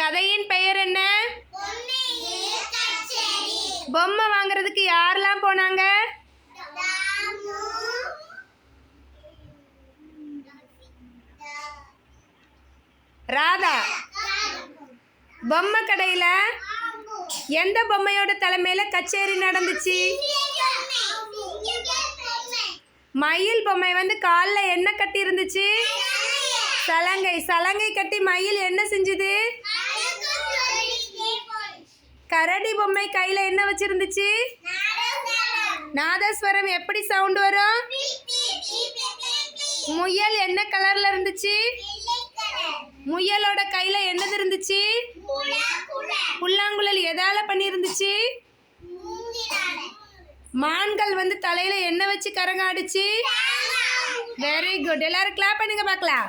கதையின் பெயர் என்ன? பொம்மை வாங்குறதுக்கு யாரெல்லாம் போனாங்க? ராதா. பொம்மை கடையில் எந்த பொம்மையோட தலைமையில கச்சேரி நடந்துச்சு? மயில் பொம்மை வந்து காலில் என்ன கட்டி இருந்துச்சு சலங்கை சலங்கை கட்டி மயில் என்ன செஞ்சுது? கரடி பொம்மை கையில் என்ன வச்சிருந்துச்சு? நாதஸ்வரம் எப்படி சவுண்ட் வரும்? முயல் என்ன கலர்ல இருந்துச்சு? முயலோட கையில என்னது இருந்துச்சு? புல்லாங்குழல் எதால பண்ணியிருந்துச்சு மான்கள் வந்து தலையில என்ன வச்சு கரங்காடுச்சு? வெரி குட் எல்லாரும் கிளாப் பண்ணுங்க பார்க்கலாம்.